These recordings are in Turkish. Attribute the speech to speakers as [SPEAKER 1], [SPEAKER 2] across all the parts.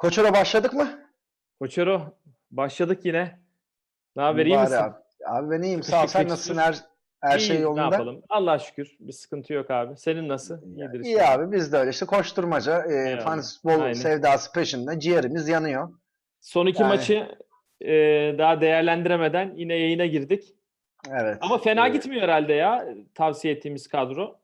[SPEAKER 1] Koçora başladık mı?
[SPEAKER 2] Koçero başladık yine. Ne haber iyi misin?
[SPEAKER 1] Abi. abi ben iyiyim. Sağ ol. Sen nasılsın? Her, her şey
[SPEAKER 2] İyiyiz,
[SPEAKER 1] yolunda.
[SPEAKER 2] Ne yapalım? Allah'a şükür. Bir sıkıntı yok abi. Senin nasıl? İyidir
[SPEAKER 1] İyi
[SPEAKER 2] inşallah.
[SPEAKER 1] abi biz de öyle işte koşturmaca, e,
[SPEAKER 2] Eyvallah.
[SPEAKER 1] fantasy futbol
[SPEAKER 2] Aynen.
[SPEAKER 1] sevdası peşinde ciğerimiz yanıyor.
[SPEAKER 2] Son iki
[SPEAKER 1] Yani.
[SPEAKER 2] maçı e, daha değerlendiremeden yine yayına girdik.
[SPEAKER 1] Evet.
[SPEAKER 2] Ama fena
[SPEAKER 1] Ee,
[SPEAKER 2] gitmiyor herhalde ya tavsiye ettiğimiz kadro.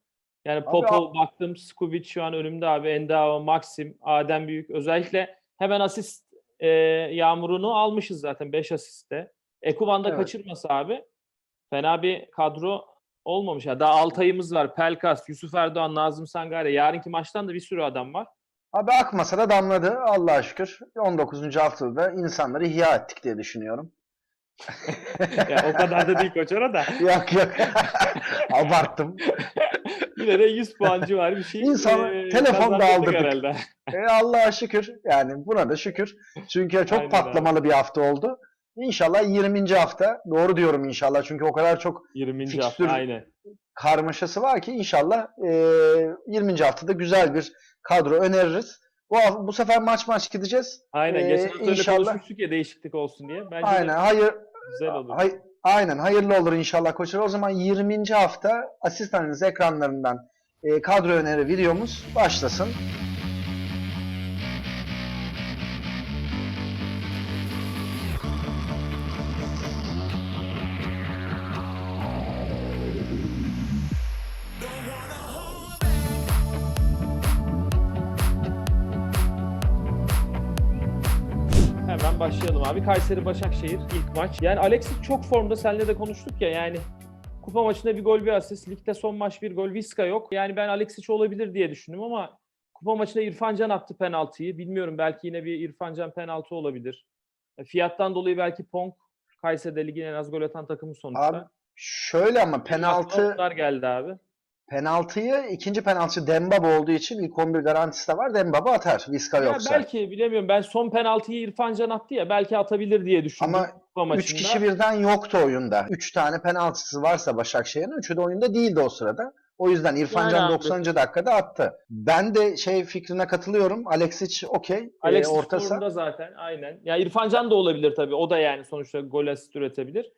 [SPEAKER 2] Yani
[SPEAKER 1] Abi,
[SPEAKER 2] Popov baktım, Skubic şu an önümde abi, Endao, Maxim, Adem Büyük. Özellikle hemen asist e, yağmurunu almışız zaten 5 asiste. Ekuban'da
[SPEAKER 1] Evet.
[SPEAKER 2] kaçırmasa abi fena bir kadro olmamış. Ya daha Altay'ımız var, Pelkas, Yusuf Erdoğan, Nazım Sangare. Yarınki maçtan da bir sürü adam var.
[SPEAKER 1] Abi akmasa da damladı Allah'a şükür. 19. haftada da insanları ihya ettik diye düşünüyorum.
[SPEAKER 2] Ya o kadar da değil Koçora da.
[SPEAKER 1] yok yok. Abarttım.
[SPEAKER 2] Yine de 100 puancı var bir şey.
[SPEAKER 1] İnsan
[SPEAKER 2] e,
[SPEAKER 1] telefonda
[SPEAKER 2] kazandırdık
[SPEAKER 1] aldırdık.
[SPEAKER 2] herhalde.
[SPEAKER 1] E, Allah'a şükür. Yani buna da şükür. Çünkü çok
[SPEAKER 2] Aynen
[SPEAKER 1] patlamalı bir hafta oldu. İnşallah 20. hafta. Doğru diyorum inşallah. Çünkü o kadar çok
[SPEAKER 2] 20.
[SPEAKER 1] Fikstür-
[SPEAKER 2] hafta aynen.
[SPEAKER 1] karmaşası var ki inşallah e, 20. haftada güzel bir kadro öneririz. Bu, bu sefer maç maç gideceğiz.
[SPEAKER 2] Aynen.
[SPEAKER 1] Ee,
[SPEAKER 2] Geçen hafta öyle
[SPEAKER 1] inşallah-
[SPEAKER 2] konuşmuştuk ya değişiklik olsun diye. Bence
[SPEAKER 1] Aynen. Hayır,
[SPEAKER 2] güzel olur.
[SPEAKER 1] hay, aynen. Hayırlı olur inşallah koçlar. O zaman 20. hafta asistanınız ekranlarından e, kadro öneri videomuz başlasın.
[SPEAKER 2] Abi. Kayseri Başakşehir ilk maç. Yani Alexis çok formda. Seninle de konuştuk ya yani. Kupa maçında bir gol bir asist. Ligde son maç bir gol. Viska yok. Yani ben Alexic olabilir diye düşündüm ama kupa maçında İrfan Can attı penaltıyı. Bilmiyorum belki yine bir İrfan Can penaltı olabilir. E, Fiyattan dolayı belki Pong Kayseri'de ligin en az gol atan takımı sonuçta.
[SPEAKER 1] Abi şöyle ama penaltı
[SPEAKER 2] Penaltılar geldi abi.
[SPEAKER 1] Penaltıyı ikinci penaltı Dembaba olduğu için ilk 11 garantisi de var. Dembaba atar. Viska
[SPEAKER 2] Ya
[SPEAKER 1] yoksa.
[SPEAKER 2] belki bilemiyorum. Ben son penaltıyı İrfan Can attı ya belki atabilir diye düşündüm.
[SPEAKER 1] Ama
[SPEAKER 2] kupa maçında.
[SPEAKER 1] 3 kişi birden yoktu oyunda. 3 tane penaltısı varsa Başakşehir'in 3'ü de oyunda değildi o sırada. O yüzden İrfan
[SPEAKER 2] Yani
[SPEAKER 1] Can
[SPEAKER 2] abi.
[SPEAKER 1] 90. dakikada attı. Ben de şey fikrine katılıyorum. Alexic okey. Ee,
[SPEAKER 2] Alex
[SPEAKER 1] orta saha.
[SPEAKER 2] formda zaten aynen. Ya İrfan Can da olabilir tabii. O da yani sonuçta gol asist üretebilir.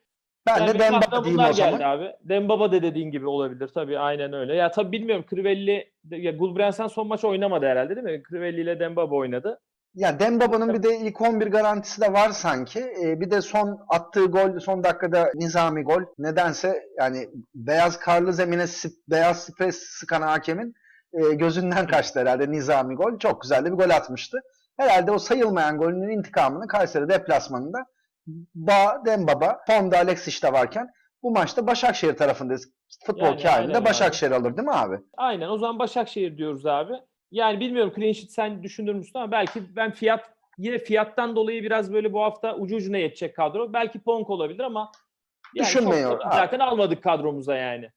[SPEAKER 1] Ben
[SPEAKER 2] Yani
[SPEAKER 1] de Dembaba diyeyim o zaman.
[SPEAKER 2] abi. Dembaba da dediğin gibi olabilir tabii aynen öyle. Ya tabii bilmiyorum Crivelli ya Gulbrandsen son maç oynamadı herhalde değil mi? Crivelli ile Dembaba oynadı.
[SPEAKER 1] Ya Dembaba'nın bir de ilk 11 garantisi de var sanki. Ee, bir de son attığı gol, son dakikada nizami gol. Nedense yani beyaz karlı zemine beyaz sprey sıkan hakemin e, gözünden kaçtı herhalde nizami gol. Çok güzel de bir gol atmıştı. Herhalde o sayılmayan golünün intikamını Kayseri deplasmanında Ba, Dembaba, Honda, Alexic de varken bu maçta Başakşehir tarafındayız. Futbol
[SPEAKER 2] Yani
[SPEAKER 1] yani,
[SPEAKER 2] aynen abi.
[SPEAKER 1] Başakşehir alır değil mi abi?
[SPEAKER 2] Aynen o zaman Başakşehir diyoruz abi. Yani bilmiyorum clean sheet sen düşünür müsün ama belki ben fiyat yine fiyattan dolayı biraz böyle bu hafta ucu ucuna yetecek kadro. Belki Ponk olabilir ama yani çok
[SPEAKER 1] Düşünmüyor abi.
[SPEAKER 2] zaten almadık kadromuza yani.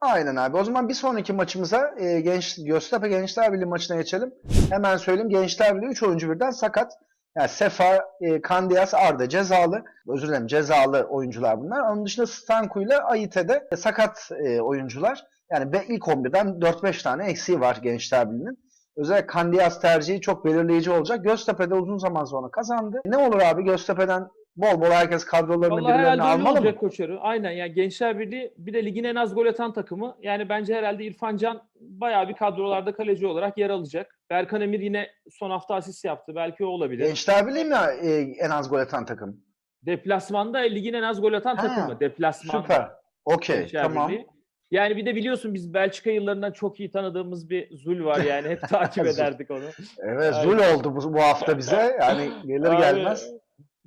[SPEAKER 1] Aynen abi. O zaman bir sonraki maçımıza e, Genç Göztepe Gençler Birliği maçına geçelim. Hemen söyleyeyim. Gençler Birliği 3 oyuncu birden sakat. Yani Sefa, e, Kandiyas, Arda cezalı. Özür dilerim cezalı oyuncular bunlar. Onun dışında Stanku ile Ayite'de e, sakat e, oyuncular. Yani be, ilk 11'den 4-5 tane eksiği var Gençler Birliği'nin. Özellikle Kandiyas tercihi çok belirleyici olacak. Göztepe'de uzun zaman sonra kazandı. Ne olur abi Göztepe'den bol bol herkes kadrolarını
[SPEAKER 2] Vallahi
[SPEAKER 1] birilerini almalı mı?
[SPEAKER 2] koçarı. Aynen yani Gençler Birliği bir de ligin en az gol atan takımı. Yani bence herhalde İrfan Can bayağı bir kadrolarda kaleci olarak yer alacak. Berkan Emir yine son hafta asist yaptı. Belki o olabilir.
[SPEAKER 1] Gençler Birliği mi e, en az gol atan takım?
[SPEAKER 2] Deplasmanda ligin en az gol atan
[SPEAKER 1] Ha,
[SPEAKER 2] takımı. Deplasmanda.
[SPEAKER 1] Süper. Okey. Tamam.
[SPEAKER 2] Birliği. Yani bir de biliyorsun biz Belçika yıllarından çok iyi tanıdığımız bir Zul var yani. Hep takip ederdik onu.
[SPEAKER 1] Evet zul oldu bu, bu hafta bize. Yani gelir gelmez.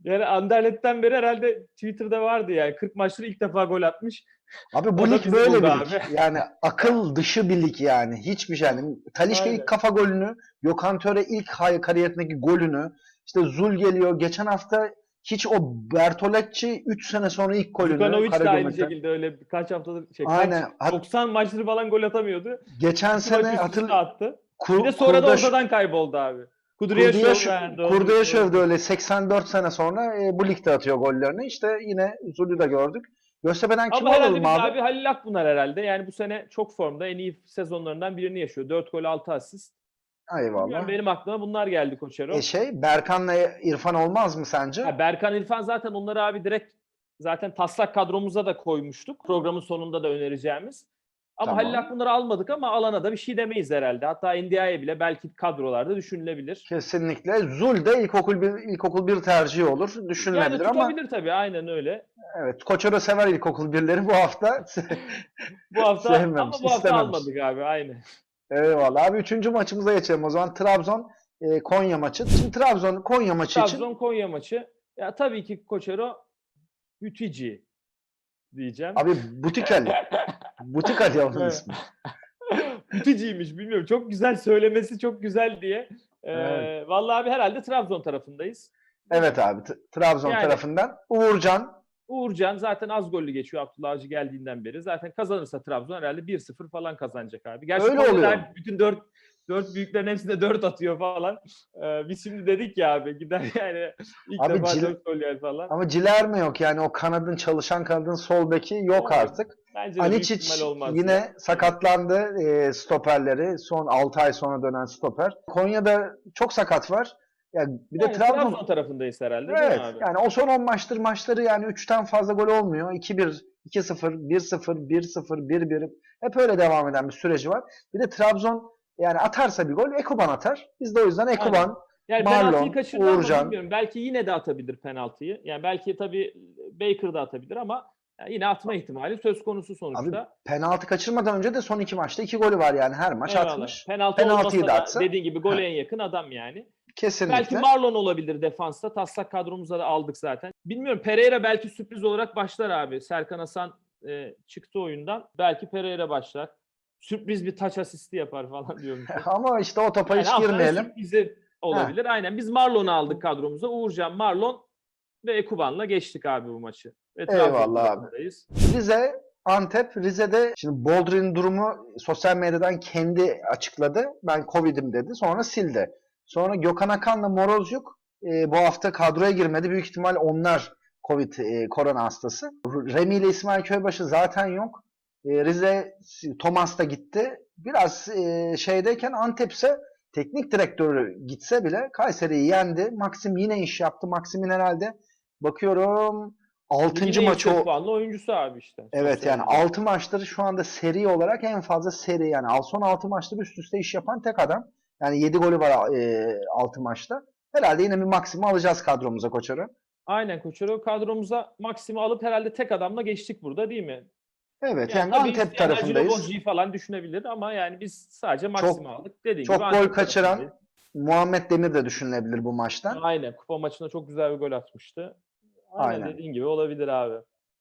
[SPEAKER 2] Yani Anderlet'ten beri herhalde Twitter'da vardı yani. 40 maçta ilk defa gol atmış.
[SPEAKER 1] Abi bu
[SPEAKER 2] da
[SPEAKER 1] lig böyle bir
[SPEAKER 2] abi.
[SPEAKER 1] lig. Yani akıl dışı bir lig yani. Hiçbir şey. Yani Talişka ilk kafa golünü, Gökhan Töre ilk kariyerindeki golünü, işte Zul geliyor. Geçen hafta hiç o Bertolacci 3 sene sonra ilk golünü.
[SPEAKER 2] Dukanovic de aynı şekilde öyle birkaç haftadır şey,
[SPEAKER 1] Aynen.
[SPEAKER 2] kaç-
[SPEAKER 1] Hat-
[SPEAKER 2] 90 maçları falan gol atamıyordu.
[SPEAKER 1] geçen sene
[SPEAKER 2] maç üst üste
[SPEAKER 1] hatır
[SPEAKER 2] attı.
[SPEAKER 1] Kur,
[SPEAKER 2] Bir de sonra da
[SPEAKER 1] Kurdaş-
[SPEAKER 2] ortadan kayboldu abi. Doğru.
[SPEAKER 1] Kurdayaşov da öyle 84 sene sonra e, bu ligde atıyor gollerini. İşte yine Zul'ü de gördük. Göztepe'den kim alalım abi?
[SPEAKER 2] abi Halil Akbunar herhalde. Yani bu sene çok formda en iyi sezonlarından birini yaşıyor. 4 gol 6 asist.
[SPEAKER 1] Eyvallah.
[SPEAKER 2] Bilmiyorum, benim aklıma bunlar geldi Koçero.
[SPEAKER 1] E şey Berkan'la İrfan olmaz mı sence?
[SPEAKER 2] Ha, Berkan İrfan zaten onları abi direkt zaten taslak kadromuza da koymuştuk. Programın sonunda da önereceğimiz. Ama
[SPEAKER 1] Tamam.
[SPEAKER 2] Halil Akpınar'ı almadık ama alana da bir şey demeyiz herhalde. Hatta NDI'ye bile belki kadrolarda düşünülebilir.
[SPEAKER 1] Kesinlikle. Zul de ilkokul bir ilkokul bir tercihi olur.
[SPEAKER 2] Yani
[SPEAKER 1] Düşünülebilir ama
[SPEAKER 2] tutabilir tabii aynen öyle.
[SPEAKER 1] evet Koçero sever ilkokul birleri bu hafta.
[SPEAKER 2] Bu hafta ama
[SPEAKER 1] Sevmemiş,
[SPEAKER 2] bu hafta
[SPEAKER 1] istememiş.
[SPEAKER 2] almadık abi aynen.
[SPEAKER 1] Eyvallah. Abi üçüncü maçımıza geçelim o zaman. Trabzon e, Konya maçı. Şimdi Trabzon Konya maçı için
[SPEAKER 2] Trabzon Konya maçı. Ya tabii ki Koçero Hütici diyeceğim.
[SPEAKER 1] abi butik Ali. butik onun
[SPEAKER 2] Evet.
[SPEAKER 1] ismi.
[SPEAKER 2] Hüticiymiş bilmiyorum. Çok güzel söylemesi çok güzel diye. Ee,
[SPEAKER 1] Evet.
[SPEAKER 2] Vallahi abi herhalde Trabzon tarafındayız.
[SPEAKER 1] Evet abi. Trabzon
[SPEAKER 2] Yani-
[SPEAKER 1] tarafından. Uğurcan
[SPEAKER 2] Uğurcan zaten az gollü geçiyor Abdullah Avcı geldiğinden beri. Zaten kazanırsa Trabzon herhalde 1-0 falan kazanacak abi. Gerçi
[SPEAKER 1] Öyle oluyor.
[SPEAKER 2] bütün 4 4 büyüklerin hepsinde 4 atıyor falan. Ee, biz şimdi dedik ya abi gider yani ilk
[SPEAKER 1] Abi
[SPEAKER 2] defa
[SPEAKER 1] Cil-
[SPEAKER 2] 4 gol yer falan.
[SPEAKER 1] ama Ciler mi yok yani o kanadın çalışan kanadın sol beki yok
[SPEAKER 2] Evet.
[SPEAKER 1] artık.
[SPEAKER 2] Bence
[SPEAKER 1] Aniçic yine
[SPEAKER 2] ya.
[SPEAKER 1] sakatlandı e, stoperleri. Son 6 ay sonra dönen stoper. Konya'da çok sakat var. Ya bir de
[SPEAKER 2] Yani
[SPEAKER 1] Trabzon
[SPEAKER 2] Trabzon tarafındayız herhalde değil
[SPEAKER 1] Evet.
[SPEAKER 2] mi abi?
[SPEAKER 1] Yani o son 10 maçtır maçları yani 3'ten fazla gol olmuyor. 2-1, 2-0, 1-0, 1-0, 1-1 hep öyle devam eden bir süreci var. Bir de Trabzon yani atarsa bir gol Ekuban atar. Biz de o yüzden Ekuban
[SPEAKER 2] Yani
[SPEAKER 1] Marlon, Uğurcan.
[SPEAKER 2] bilmiyorum. Belki yine de atabilir penaltıyı. Yani belki tabii Baker da atabilir ama yani yine atma ihtimali söz konusu sonuçta.
[SPEAKER 1] penaltı kaçırmadan önce de son iki maçta iki golü var yani her maç
[SPEAKER 2] Eyvallah.
[SPEAKER 1] atmış.
[SPEAKER 2] Penaltı
[SPEAKER 1] Penaltıyı da atsa-
[SPEAKER 2] dediğin gibi gole
[SPEAKER 1] Ha.
[SPEAKER 2] en yakın adam yani.
[SPEAKER 1] Kesinlikle.
[SPEAKER 2] Belki Marlon olabilir defansta. Taslak kadromuza da aldık zaten. Bilmiyorum Pereira belki sürpriz olarak başlar abi. Serkan Hasan e, çıktı oyundan. Belki Pereira başlar. Sürpriz bir taç asisti yapar falan diyorum.
[SPEAKER 1] Ama işte o topa
[SPEAKER 2] Yani
[SPEAKER 1] hiç girmeyelim.
[SPEAKER 2] olabilir. Aynen biz Marlon'u aldık kadromuza. Uğurcan, Marlon ve Ekuban'la geçtik abi bu maçı. Ve
[SPEAKER 1] Eyvallah abi. Rize, Antep. Rize'de şimdi Boldrin durumu sosyal medyadan kendi açıkladı. Ben Covid'im dedi. Sonra sildi. Sonra Gökhan Akan'la Morozyuk e, bu hafta kadroya girmedi. Büyük ihtimal onlar Covid e, korona hastası. Remi ile İsmail Köybaşı zaten yok. E, Rize Thomas da gitti. Biraz e, şeydeyken Antep ise teknik direktörü gitse bile Kayseri'yi yendi. Maxim yine iş yaptı. Maxim'in herhalde bakıyorum 6.
[SPEAKER 2] Yine
[SPEAKER 1] maçı
[SPEAKER 2] yüksek
[SPEAKER 1] o.
[SPEAKER 2] puanlı oyuncusu abi işte.
[SPEAKER 1] Evet yani
[SPEAKER 2] Sosyal
[SPEAKER 1] 6 maçtır şu anda seri olarak en fazla seri yani son 6 maçtır üst üste iş yapan tek adam. Yani 7 golü var e, 6 maçta. Herhalde yine bir maksimum alacağız kadromuza Koçar'ı.
[SPEAKER 2] Aynen Koçero kadromuza Maksim'i alıp herhalde tek adamla geçtik burada değil mi?
[SPEAKER 1] Evet yani,
[SPEAKER 2] tabii
[SPEAKER 1] Antep tarafındayız.
[SPEAKER 2] Gilobozcu'yu falan düşünebilir ama yani biz sadece Maksim'i aldık. Dediğin
[SPEAKER 1] çok
[SPEAKER 2] gibi
[SPEAKER 1] gol
[SPEAKER 2] Antep
[SPEAKER 1] kaçıran
[SPEAKER 2] tarafındayız.
[SPEAKER 1] Muhammed Demir de düşünülebilir bu maçtan.
[SPEAKER 2] Aynen kupa maçında çok güzel bir gol atmıştı. Aynen,
[SPEAKER 1] Aynen.
[SPEAKER 2] dediğin gibi olabilir abi.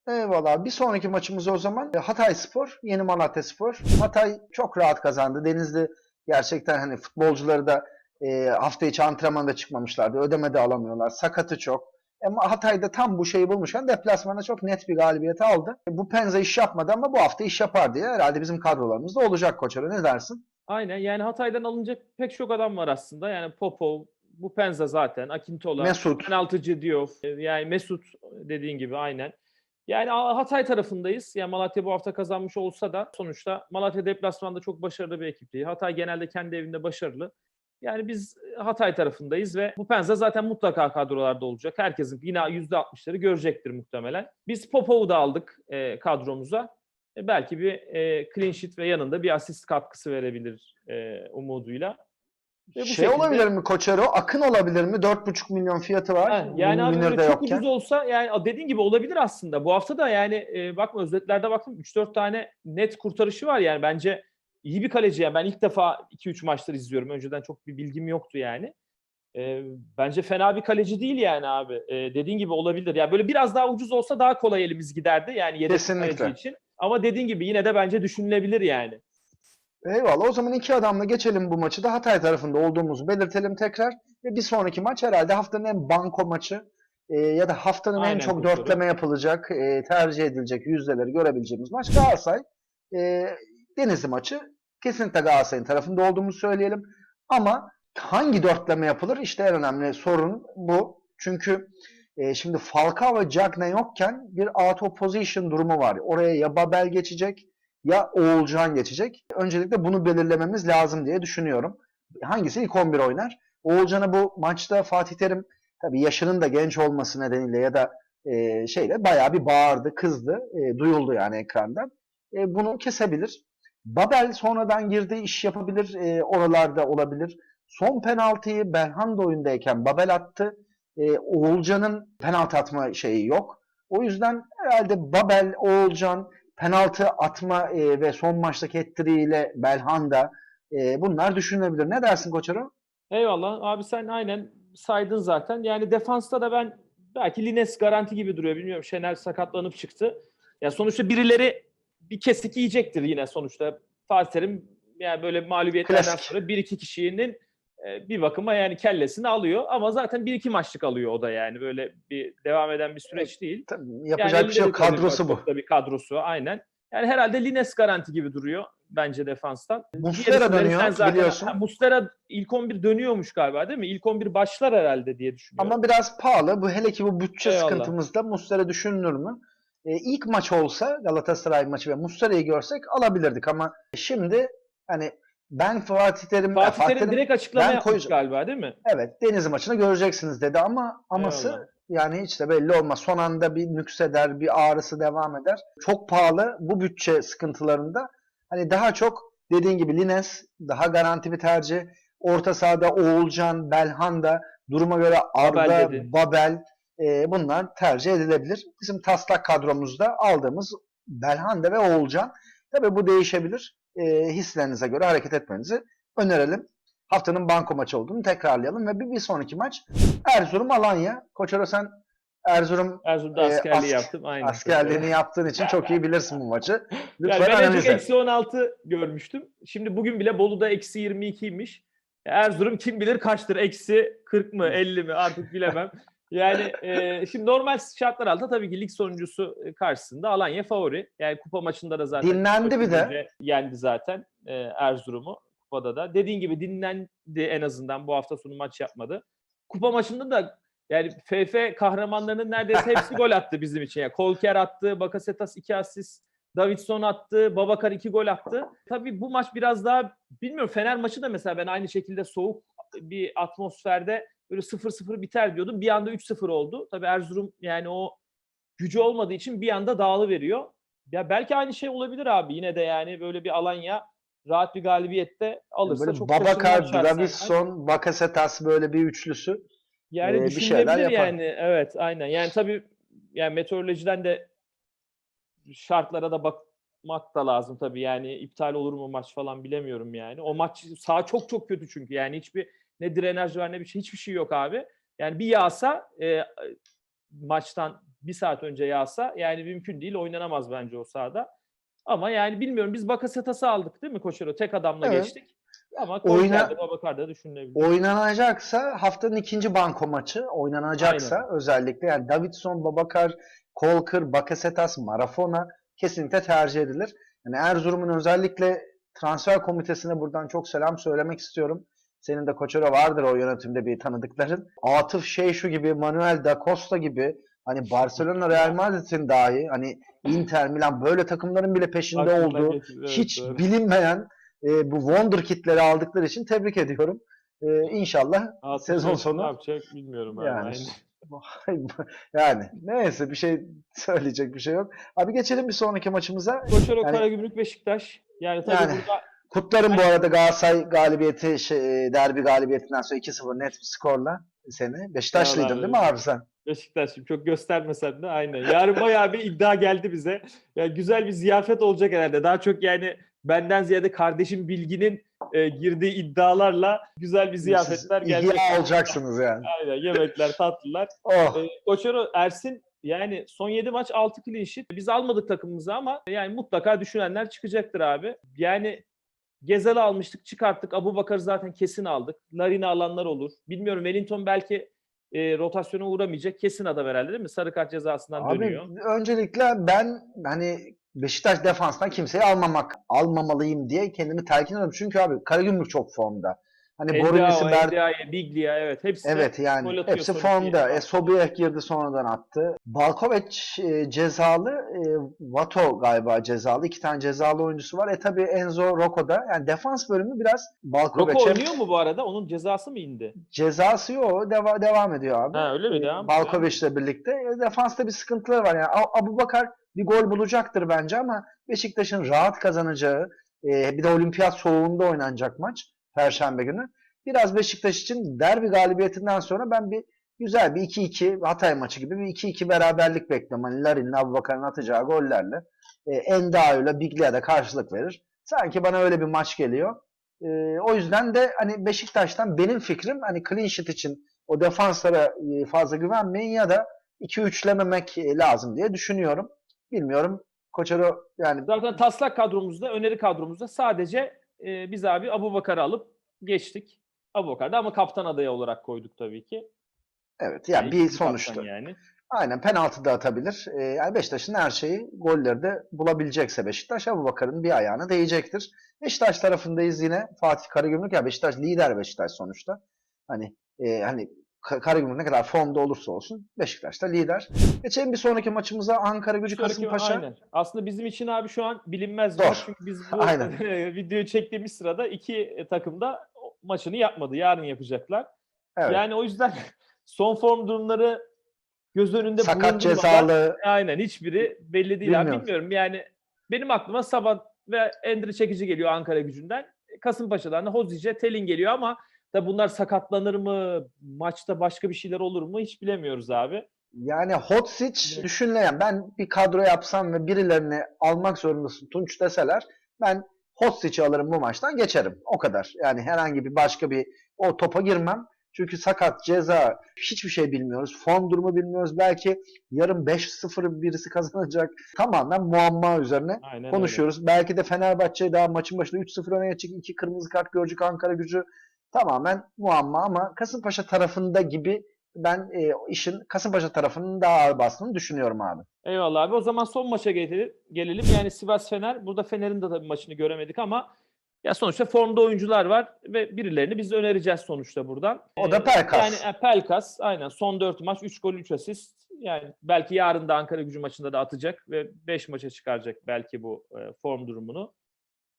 [SPEAKER 1] Eyvallah. Bir sonraki maçımız o zaman e, Hatay Spor, Yeni Malatya Spor. Hatay çok rahat kazandı. Denizli gerçekten hani futbolcuları da e, hafta içi antrenmanda çıkmamışlardı. Ödeme de alamıyorlar. Sakatı çok. Ama Hatay'da tam bu şeyi bulmuşken deplasmanda çok net bir galibiyeti aldı. Bu Penza iş yapmadı ama bu hafta iş yapar diye herhalde bizim kadrolarımızda olacak Koçar'a. Ne dersin?
[SPEAKER 2] Aynen yani Hatay'dan alınacak pek çok adam var aslında. Yani Popov, bu Penza zaten, Akintola,
[SPEAKER 1] Mesut.
[SPEAKER 2] penaltıcı Diouf, e, yani Mesut dediğin gibi aynen. Yani Hatay tarafındayız. Yani Malatya bu hafta kazanmış olsa da sonuçta Malatya deplasmanda çok başarılı bir ekip değil. Hatay genelde kendi evinde başarılı. Yani biz Hatay tarafındayız ve bu Penza zaten mutlaka kadrolarda olacak. Herkesin yine %60'ları görecektir muhtemelen. Biz Popov'u da aldık e, kadromuza. E, belki bir e, clean sheet ve yanında bir asist katkısı verebilir e, umuduyla. Ve bu
[SPEAKER 1] şey
[SPEAKER 2] şekilde-
[SPEAKER 1] olabilir mi Koçero? Akın olabilir mi? 4,5 milyon fiyatı var.
[SPEAKER 2] Ha, yani abi böyle çok
[SPEAKER 1] yokken.
[SPEAKER 2] ucuz olsa yani dediğin gibi olabilir aslında. Bu hafta da yani e, bakma özetlerde baktım 3-4 tane net kurtarışı var yani bence iyi bir kaleci yani ben ilk defa 2-3 maçları izliyorum. Önceden çok bir bilgim yoktu yani. E, bence fena bir kaleci değil yani abi. E, dediğin gibi olabilir. Yani böyle biraz daha ucuz olsa daha kolay elimiz giderdi yani yedek
[SPEAKER 1] Kesinlikle.
[SPEAKER 2] kaleci için. Ama dediğin gibi yine de bence düşünülebilir yani.
[SPEAKER 1] Eyvallah. O zaman iki adamla geçelim bu maçı da Hatay tarafında olduğumuzu belirtelim tekrar. Ve bir sonraki maç herhalde haftanın en banko maçı e, ya da haftanın en
[SPEAKER 2] Aynen,
[SPEAKER 1] çok
[SPEAKER 2] Koçero.
[SPEAKER 1] dörtleme yapılacak, e, tercih edilecek yüzdeleri görebileceğimiz maç Galatasaray. E, Denizli maçı. Kesinlikle Galatasaray'ın tarafında olduğumuzu söyleyelim. Ama hangi dörtleme yapılır? İşte en önemli sorun bu. Çünkü e, şimdi Falcao ve Cagne yokken bir out of position durumu var. Oraya ya Babel geçecek ya Oğulcan geçecek. Öncelikle bunu belirlememiz lazım diye düşünüyorum. hangisi ilk 11 oynar? Oğulcan'a bu maçta Fatih Terim tabii yaşının da genç olması nedeniyle ya da e, şeyle bayağı bir bağırdı, kızdı. E, duyuldu yani ekrandan. E, bunu kesebilir. Babel sonradan girdi, iş yapabilir. E, oralarda olabilir. Son penaltıyı Belhanda oyundayken Babel attı. E, Oğulcan'ın penaltı atma şeyi yok. O yüzden herhalde Babel, Oğulcan, penaltı atma e, ve son maçtaki ettiriyle Belhanda e, bunlar düşünülebilir. Ne dersin Koçero?
[SPEAKER 2] Eyvallah. Abi sen aynen saydın zaten. Yani defansta da ben belki Lines garanti gibi duruyor. Bilmiyorum Şener sakatlanıp çıktı. Ya sonuçta birileri bir kesik yiyecektir yine sonuçta. Fatih Terim yani böyle mağlubiyetlerden
[SPEAKER 1] Klasik.
[SPEAKER 2] sonra bir iki kişinin bir bakıma yani kellesini alıyor ama zaten bir iki maçlık alıyor o da yani böyle bir devam eden bir süreç değil.
[SPEAKER 1] Tabii, yapacak bir şey yok.
[SPEAKER 2] tabii
[SPEAKER 1] Kadrosu bu.
[SPEAKER 2] Bir kadrosu aynen. Yani herhalde Lines garanti gibi duruyor bence defanstan. İsimleri
[SPEAKER 1] dönüyor
[SPEAKER 2] zaten-
[SPEAKER 1] biliyorsun.
[SPEAKER 2] Ha, Muslera ilk 11 dönüyormuş galiba değil mi? İlk 11 başlar herhalde diye düşünüyorum.
[SPEAKER 1] Ama biraz pahalı. Bu hele ki bu bütçe
[SPEAKER 2] Eyvallah.
[SPEAKER 1] sıkıntımızda Muslera düşünülür mü? E, ilk maç olsa Galatasaray maçı ve Muslera'yı görsek alabilirdik ama şimdi hani ben Fatih Terim
[SPEAKER 2] Fatih
[SPEAKER 1] Fatih
[SPEAKER 2] Terim direkt açıklama
[SPEAKER 1] ben
[SPEAKER 2] yapmış
[SPEAKER 1] koyacağım.
[SPEAKER 2] galiba değil mi?
[SPEAKER 1] Evet Denizli maçını göreceksiniz dedi ama aması
[SPEAKER 2] Eyvallah.
[SPEAKER 1] yani hiç de belli olmaz. Son anda bir nükseder, bir ağrısı devam eder. Çok pahalı bu bütçe sıkıntılarında. Hani daha çok dediğin gibi Lines daha garanti bir tercih. Orta sahada Oğulcan, Belhanda, duruma göre Arda,
[SPEAKER 2] Babel dedi.
[SPEAKER 1] Babel e, bunlar tercih edilebilir. Bizim taslak kadromuzda aldığımız Belhanda ve Oğulcan. Tabii bu değişebilir. E, hislerinize göre hareket etmenizi önerelim haftanın banko maçı olduğunu tekrarlayalım ve bir, bir sonraki maç Erzurum Alanya. Koçero sen Erzurum
[SPEAKER 2] Erzurum'da
[SPEAKER 1] Ee,
[SPEAKER 2] askerliği
[SPEAKER 1] ask-
[SPEAKER 2] yaptım. Aynen.
[SPEAKER 1] askerliğini yaptığın için çok iyi bilirsin bu maçı.
[SPEAKER 2] Yani
[SPEAKER 1] Lütfen
[SPEAKER 2] ben en
[SPEAKER 1] analiz
[SPEAKER 2] çok eksi 16 görmüştüm. Şimdi bugün bile Bolu'da eksi 22'ymiş. Erzurum kim bilir kaçtır? Eksi 40 mı 50 mi artık bilemem. Yani e, şimdi normal şartlar altında tabii ki lig sonuncusu karşısında Alanya favori. Yani kupa maçında da zaten
[SPEAKER 1] Dinlendi bir de.
[SPEAKER 2] Yendi zaten e, Erzurum'u kupada da. Dediğin gibi dinlendi en azından bu hafta sonu maç yapmadı. Kupa maçında da yani FF kahramanlarının neredeyse hepsi gol attı bizim için. Yani Kolker attı, Bakasetas 2 asist, Davidson attı, Babakar 2 gol attı. Tabii bu maç biraz daha bilmiyorum Fener maçı da mesela ben aynı şekilde soğuk bir atmosferde böyle 0-0 biter diyordum. Bir anda 3-0 oldu. Tabii Erzurum yani o gücü olmadığı için bir anda dağılı veriyor. Ya belki aynı şey olabilir abi. Yine de yani böyle bir Alanya rahat bir galibiyette alırsa
[SPEAKER 1] Böyle
[SPEAKER 2] çok
[SPEAKER 1] Babakar,
[SPEAKER 2] şahsen.
[SPEAKER 1] Davidson, Bakasetas böyle bir üçlüsü.
[SPEAKER 2] Yani
[SPEAKER 1] Ee,
[SPEAKER 2] düşünülebilir yani. Evet, aynen. Yani tabii yani meteorolojiden de şartlara da bakmak da lazım tabii. Yani iptal olur mu maç falan bilemiyorum yani. O maç saha çok çok kötü çünkü. Yani hiçbir ne drenaj var ne bir şey hiçbir şey yok abi. Yani bir yağsa e, maçtan bir saat önce yağsa yani mümkün değil oynanamaz bence o sahada. Ama yani bilmiyorum biz Bakasetas'ı aldık değil mi Koçero? Tek adamla
[SPEAKER 1] Evet.
[SPEAKER 2] geçtik. Ama
[SPEAKER 1] Oyna-
[SPEAKER 2] Babakar da düşünülebilir.
[SPEAKER 1] Oynanacaksa haftanın ikinci banko maçı oynanacaksa özellikle yani Davidson, Babakar, Kolkır, Bakasetas, Marafona kesinlikle tercih edilir. Yani Erzurum'un özellikle transfer komitesine buradan çok selam söylemek istiyorum. Senin de Koçero vardır o yönetimde bir tanıdıkların. Atıf Şeyşu gibi, Manuel da Costa gibi hani Barcelona, Real Madrid'in dahi hani Inter, Milan böyle takımların bile peşinde
[SPEAKER 2] Aklımdan
[SPEAKER 1] olduğu
[SPEAKER 2] evet,
[SPEAKER 1] hiç
[SPEAKER 2] doğru.
[SPEAKER 1] bilinmeyen e, bu wonder kitleri aldıkları için tebrik ediyorum. E, inşallah
[SPEAKER 2] Atıf
[SPEAKER 1] sezon sonu-
[SPEAKER 2] ne yapacak bilmiyorum abi.
[SPEAKER 1] Yani. Yani neyse bir şey söyleyecek bir şey yok. Abi geçelim bir sonraki maçımıza.
[SPEAKER 2] Koçero
[SPEAKER 1] Yani-
[SPEAKER 2] Karagümrük Beşiktaş. Yani tabii
[SPEAKER 1] Yani.
[SPEAKER 2] burada
[SPEAKER 1] Kutlarım bu arada Galatasaray galibiyeti, şey, derbi galibiyetinden sonra 2-0 net bir skorla seni. Beşiktaşlıydın değil mi abi sen?
[SPEAKER 2] Beşiktaş'ım çok göstermesem de aynen. Yarın bayağı bir iddia geldi bize. Yani güzel bir ziyafet olacak herhalde. Daha çok yani benden ziyade kardeşim Bilgi'nin e, girdiği iddialarla güzel bir ziyafetler
[SPEAKER 1] Siz
[SPEAKER 2] gelecek.
[SPEAKER 1] ihya olacaksınız yani.
[SPEAKER 2] Aynen yemekler, tatlılar.
[SPEAKER 1] Oh.
[SPEAKER 2] E, Koçero Ersin yani son 7 maç 6 clean sheet. Biz almadık takımımızı ama yani mutlaka düşünenler çıkacaktır abi. Yani Gezel'i almıştık, çıkarttık. Abu Bakar'ı zaten kesin aldık. Larin'i alanlar olur. Bilmiyorum Wellington belki e, rotasyona uğramayacak. Kesin adam herhalde değil mi? Sarı kart cezasından
[SPEAKER 1] Abi
[SPEAKER 2] dönüyor.
[SPEAKER 1] öncelikle ben hani Beşiktaş defanstan kimseyi almamak, almamalıyım diye kendimi telkin ediyorum. Çünkü abi Karagümrük çok formda. Hani Borulis'i
[SPEAKER 2] Endiao,
[SPEAKER 1] Ber-
[SPEAKER 2] Endiaye, Biglia evet hepsi
[SPEAKER 1] Evet yani
[SPEAKER 2] atıyor
[SPEAKER 1] hepsi formda. E, Sobiyeh girdi sonradan attı. Balkovic e, cezalı. E, Vato galiba cezalı. İki tane cezalı oyuncusu var. E tabi Enzo Rocco da. Yani defans bölümü biraz Balkovic'e
[SPEAKER 2] oynuyor mu bu arada? Onun cezası mı indi?
[SPEAKER 1] cezası yok. Deva, devam ediyor abi.
[SPEAKER 2] Ha öyle mi?
[SPEAKER 1] E,
[SPEAKER 2] Devam mı?
[SPEAKER 1] Balkovic'le birlikte. E, defansta bir sıkıntıları var. Yani Abu Bakar bir gol bulacaktır bence ama Beşiktaş'ın rahat kazanacağı e, bir de olimpiyat soğuğunda oynanacak maç Perşembe günü. Biraz Beşiktaş için derbi galibiyetinden sonra ben bir güzel bir 2-2 Hatay maçı gibi bir 2-2 beraberlik bekliyorum. Hani Larin'le Abu Bakar'ın atacağı gollerle. E, Endao'yla Biglia da karşılık verir. Sanki bana öyle bir maç geliyor. E, o yüzden de hani Beşiktaş'tan benim fikrim hani clean sheet için o defanslara e, fazla güvenmeyin ya da 2-3'lememek e, lazım diye düşünüyorum. Bilmiyorum. Koçero yani
[SPEAKER 2] Zaten taslak kadromuzda, öneri kadromuzda sadece e, biz abi Abu Bakar'ı alıp geçtik. Abu Bakar'da ama kaptan adayı olarak koyduk tabii ki.
[SPEAKER 1] evet yani bir
[SPEAKER 2] ikinci kaptan
[SPEAKER 1] sonuçta.
[SPEAKER 2] Yani.
[SPEAKER 1] Aynen penaltı da atabilir. Ee, yani Beşiktaş'ın her şeyi golleri de bulabilecekse Beşiktaş Abubakar'ın bir ayağına değecektir. Beşiktaş tarafındayız yine. Fatih Karagümrük ya Beşiktaş lider Beşiktaş sonuçta. Hani e, hani Karagümrük ne kadar formda olursa olsun Beşiktaş da lider. Geçelim bir sonraki maçımıza Ankara Gücü Kasımpaşa.
[SPEAKER 2] Aynen. Aslında bizim için abi şu an bilinmez
[SPEAKER 1] Zor.
[SPEAKER 2] Çünkü biz bu videoyu çektiğimiz sırada iki takım da maçını yapmadı. Yarın yapacaklar.
[SPEAKER 1] Evet.
[SPEAKER 2] Yani o yüzden son form durumları göz önünde
[SPEAKER 1] Sakat cezalı
[SPEAKER 2] Aynen hiçbiri belli değil abi.
[SPEAKER 1] Bilmiyorum.
[SPEAKER 2] Bilmiyorum yani benim aklıma Sabat ve Endre Çekici geliyor Ankara gücünden. Kasımpaşa'dan da Hozice, Telin geliyor ama da bunlar sakatlanır mı? Maçta başka bir şeyler olur mu? Hiç bilemiyoruz abi.
[SPEAKER 1] Yani Hotsic
[SPEAKER 2] Evet.
[SPEAKER 1] düşünleyen ben bir kadro yapsam ve birilerini almak zorundasın Tunç deseler ben Hotsic'i alırım bu maçtan geçerim. O kadar. Yani herhangi bir başka bir o topa girmem. Çünkü sakat, ceza hiçbir şey bilmiyoruz. Form durumu bilmiyoruz. Belki yarın 5-0 birisi kazanacak. Tamamen muamma üzerine
[SPEAKER 2] Aynen öyle.
[SPEAKER 1] konuşuyoruz. Belki de Fenerbahçe daha maçın başında 3-0 öne geçecek. 2 kırmızı kart görecek Ankara gücü. Tamamen muamma ama Kasımpaşa tarafında gibi ben e, işin Kasımpaşa tarafının daha ağır bastığını düşünüyorum abi.
[SPEAKER 2] Eyvallah abi. O zaman son maça gelelim. gelelim. Yani Sivas Fener. Burada Fener'in de tabii maçını göremedik ama ya sonuçta formda oyuncular var ve birilerini biz önereceğiz sonuçta buradan.
[SPEAKER 1] O da
[SPEAKER 2] Ee,
[SPEAKER 1] Pelkas.
[SPEAKER 2] Yani e, Pelkas aynen son 4 maç 3 gol 3 asist. Yani belki yarın da Ankara gücü maçında da atacak ve 5 maça çıkaracak belki bu e, form durumunu.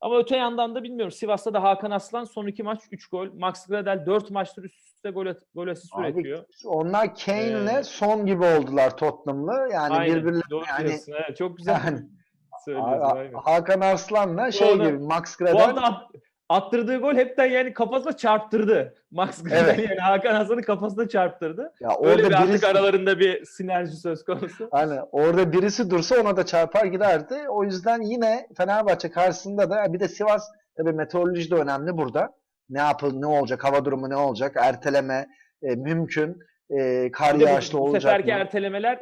[SPEAKER 2] Ama öte yandan da bilmiyorum. Sivas'ta da Hakan Aslan son 2 maç 3 gol. Max Gradel 4 maçtır üst üste gol, at- gol asist
[SPEAKER 1] Abi,
[SPEAKER 2] üretiyor.
[SPEAKER 1] Onlar Kane'le
[SPEAKER 2] Ee,
[SPEAKER 1] son gibi oldular Tottenham'lı. Yani
[SPEAKER 2] Aynen.
[SPEAKER 1] birbirlerine yani.
[SPEAKER 2] Evet, çok güzel
[SPEAKER 1] yani. Ha-
[SPEAKER 2] aynen.
[SPEAKER 1] Hakan Arslan'la şey gibi Max
[SPEAKER 2] Bu
[SPEAKER 1] Gradel
[SPEAKER 2] arada at- attırdığı gol hepten yani kafasına çarptırdı. Max Gradel
[SPEAKER 1] Evet.
[SPEAKER 2] yani Hakan Hasan'ın kafasına çarptırdı.
[SPEAKER 1] ya
[SPEAKER 2] Öyle
[SPEAKER 1] orada
[SPEAKER 2] bir artık
[SPEAKER 1] birisi
[SPEAKER 2] aralarında bir sinerji söz konusu.
[SPEAKER 1] hani orada birisi dursa ona da çarpar giderdi. O yüzden yine Fenerbahçe karşısında da bir de Sivas tabii meteoroloji de önemli burada. Ne yapıl ne olacak hava durumu ne olacak erteleme e, mümkün e, kar
[SPEAKER 2] Bir de bu-
[SPEAKER 1] yağışlı
[SPEAKER 2] bu,
[SPEAKER 1] olacak
[SPEAKER 2] seferki
[SPEAKER 1] mı?
[SPEAKER 2] ertelemeler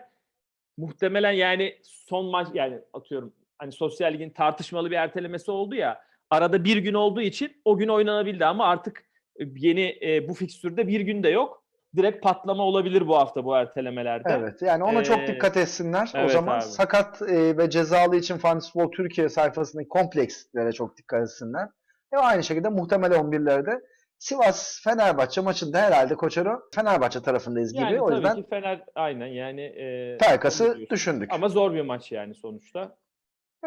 [SPEAKER 2] muhtemelen yani son maç yani atıyorum hani sosyal ligin tartışmalı bir ertelemesi oldu ya arada bir gün olduğu için o gün oynanabildi ama artık e, yeni e, bu fikstürde bir gün de yok. Direkt patlama olabilir bu hafta bu ertelemelerde.
[SPEAKER 1] Evet yani ona çok
[SPEAKER 2] Ee,
[SPEAKER 1] dikkat etsinler. o
[SPEAKER 2] evet
[SPEAKER 1] zaman
[SPEAKER 2] abi.
[SPEAKER 1] sakat e, ve cezalı için Fantasy Football Türkiye sayfasındaki komplekslere çok dikkat etsinler. Ve aynı şekilde muhtemel 11'lerde de Sivas Fenerbahçe maçında herhalde Koçero Fenerbahçe tarafındayız gibi.
[SPEAKER 2] Yani
[SPEAKER 1] o
[SPEAKER 2] tabii
[SPEAKER 1] yüzden
[SPEAKER 2] ki Fener aynen yani e, diyorsun.
[SPEAKER 1] düşündük.
[SPEAKER 2] Ama zor bir maç yani sonuçta.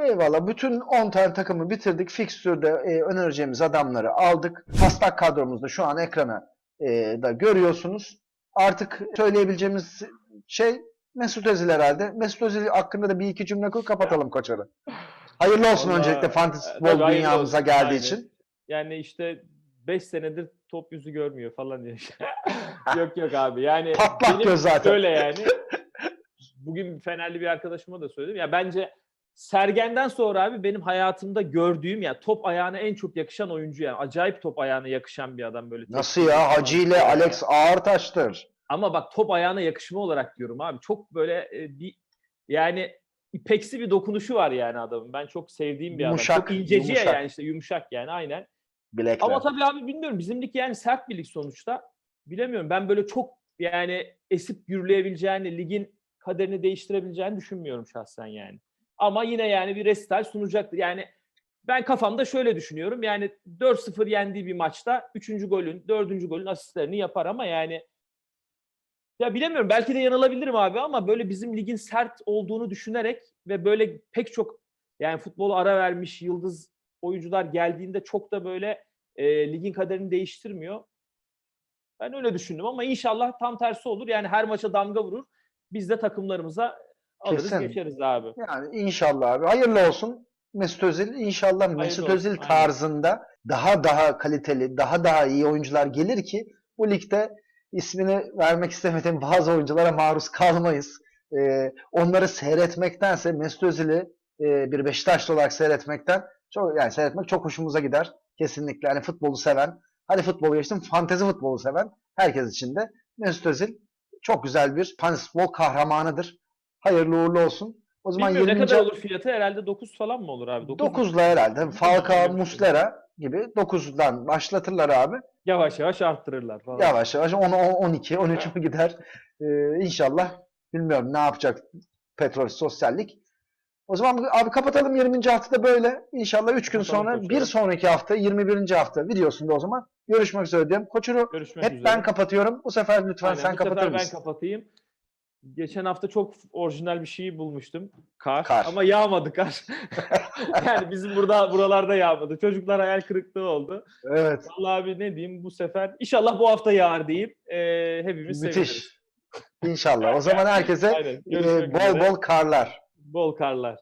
[SPEAKER 1] Eyvallah. Bütün 10 tane takımı bitirdik. Fixtür'de e, önereceğimiz adamları aldık. Taslak kadromuzda şu an ekrana e, da görüyorsunuz. Artık söyleyebileceğimiz şey Mesut Özil herhalde. Mesut Özil hakkında da bir iki cümle kur kapatalım Koçarı. Hayırlı olsun
[SPEAKER 2] Vallahi,
[SPEAKER 1] öncelikle Fantasy
[SPEAKER 2] e,
[SPEAKER 1] Futbol dünyamıza
[SPEAKER 2] olsun,
[SPEAKER 1] geldiği
[SPEAKER 2] aynen.
[SPEAKER 1] için.
[SPEAKER 2] Yani işte 5 senedir top yüzü görmüyor falan diye. yok yok abi yani
[SPEAKER 1] Patlak göz zaten.
[SPEAKER 2] Öyle yani. Bugün Fenerli bir arkadaşıma da söyledim. Ya bence Sergen'den sonra abi benim hayatımda gördüğüm ya top ayağına en çok yakışan oyuncu yani. Acayip top ayağına yakışan bir adam böyle.
[SPEAKER 1] Nasıl ya? Hacı ile Alex Ağırtaş'tır.
[SPEAKER 2] Ama bak top ayağına yakışma olarak diyorum abi. Çok böyle e, bir yani ipeksi bir dokunuşu var yani adamın. Ben çok sevdiğim bir
[SPEAKER 1] Yumuşak,
[SPEAKER 2] adam. Çok inceci ya
[SPEAKER 1] yumuşak.
[SPEAKER 2] yani işte yumuşak yani aynen.
[SPEAKER 1] Bilekler.
[SPEAKER 2] Ama tabii abi bilmiyorum bizim lig yani sert bir lig sonuçta. Bilemiyorum ben böyle çok yani esip gürleyebileceğini, ligin kaderini değiştirebileceğini düşünmüyorum şahsen yani. Ama yine yani bir restyle sunacaktır. Yani ben kafamda şöyle düşünüyorum. Yani 4-0 yendiği bir maçta 3. golün, 4. golün asistlerini yapar ama yani ya bilemiyorum belki de yanılabilirim abi ama böyle bizim ligin sert olduğunu düşünerek ve böyle pek çok yani futbolu ara vermiş yıldız oyuncular geldiğinde çok da böyle e, ligin kaderini değiştirmiyor. Ben öyle düşündüm ama inşallah tam tersi olur. Yani her maça damga vurur. Biz de takımlarımıza alırız
[SPEAKER 1] Kesin.
[SPEAKER 2] geçeriz abi.
[SPEAKER 1] Yani inşallah abi. Hayırlı olsun. Mesut Özil inşallah Mesut
[SPEAKER 2] olsun,
[SPEAKER 1] Özil
[SPEAKER 2] aynen.
[SPEAKER 1] tarzında daha daha kaliteli, daha daha iyi oyuncular gelir ki bu ligde ismini vermek istemediğim bazı oyunculara maruz kalmayız. Ee, onları seyretmektense Mesut Özil'i e, bir Beşiktaşlı olarak seyretmekten çok yani seyretmek çok hoşumuza gider. Kesinlikle. Hani futbolu seven, hadi futbolu geçtim, fantezi futbolu seven herkes için de Mesut Özil çok güzel bir futbol kahramanıdır. Hayırlı uğurlu olsun. O zaman
[SPEAKER 2] Bilmiyorum ne
[SPEAKER 1] 20.
[SPEAKER 2] kadar olur fiyatı? Herhalde 9 falan mı olur abi? 9
[SPEAKER 1] 9'la herhalde. Falcao. Muslera gibi 9'dan başlatırlar abi.
[SPEAKER 2] Yavaş yavaş arttırırlar falan.
[SPEAKER 1] Yavaş yavaş 10, 12, 13 mu gider? Ee, inşallah. Bilmiyorum ne yapacak Petrol Sosyallik. O zaman abi kapatalım 20. haftada böyle. İnşallah 3 gün sonra bir sonraki hafta 21. hafta videosunda o zaman görüşmek üzere diyelim. Koçuru
[SPEAKER 2] Görüşmek
[SPEAKER 1] hep
[SPEAKER 2] üzere.
[SPEAKER 1] ben kapatıyorum. Bu sefer lütfen
[SPEAKER 2] Aynen,
[SPEAKER 1] sen
[SPEAKER 2] bu sefer ben
[SPEAKER 1] mısın?
[SPEAKER 2] kapatayım. Geçen hafta çok orijinal bir şey bulmuştum. Kar.
[SPEAKER 1] Kar.
[SPEAKER 2] Ama yağmadı kar. yani bizim burada buralarda yağmadı. Çocuklar hayal kırıklığı oldu.
[SPEAKER 1] Evet.
[SPEAKER 2] Vallahi abi ne diyeyim bu sefer inşallah bu hafta yağar diyeyim. Ee, hepimiz seviniriz.
[SPEAKER 1] Müthiş. İnşallah. O zaman herkese
[SPEAKER 2] Aynen.
[SPEAKER 1] e, bol
[SPEAKER 2] üzere.
[SPEAKER 1] bol karlar.
[SPEAKER 2] bol karlar.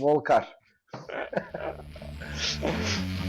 [SPEAKER 1] Bol kar.